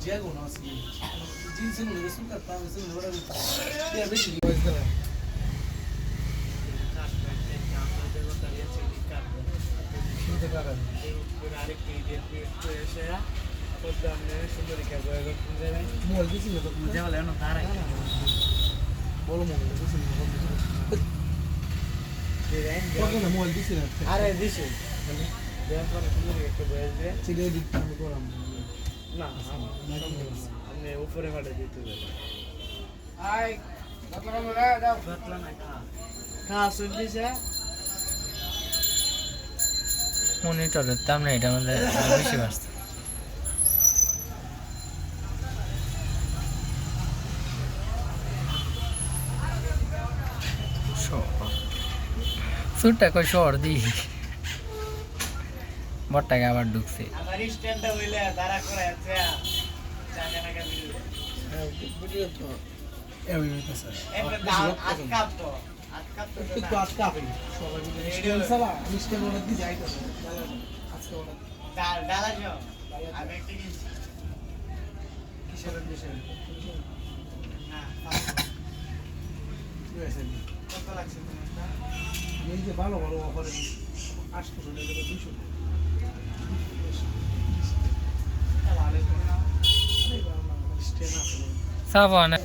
Diego nosso aqui. Diz esse número, esse nunca tá, esse número era. E a না কখন mobile দিছি না আরে দিছে দিক আমি করাম না আমি উপরে মাঠে দিতে পারি শুনতেছে মনিটরের দাম না এটা আমাদের বেশি বাড়ছে। কই শহর দি বটটাকে আবার ঢুকছে। হইলে দাঁড়া করে আছে জায়গা নাগা സാഫാണ്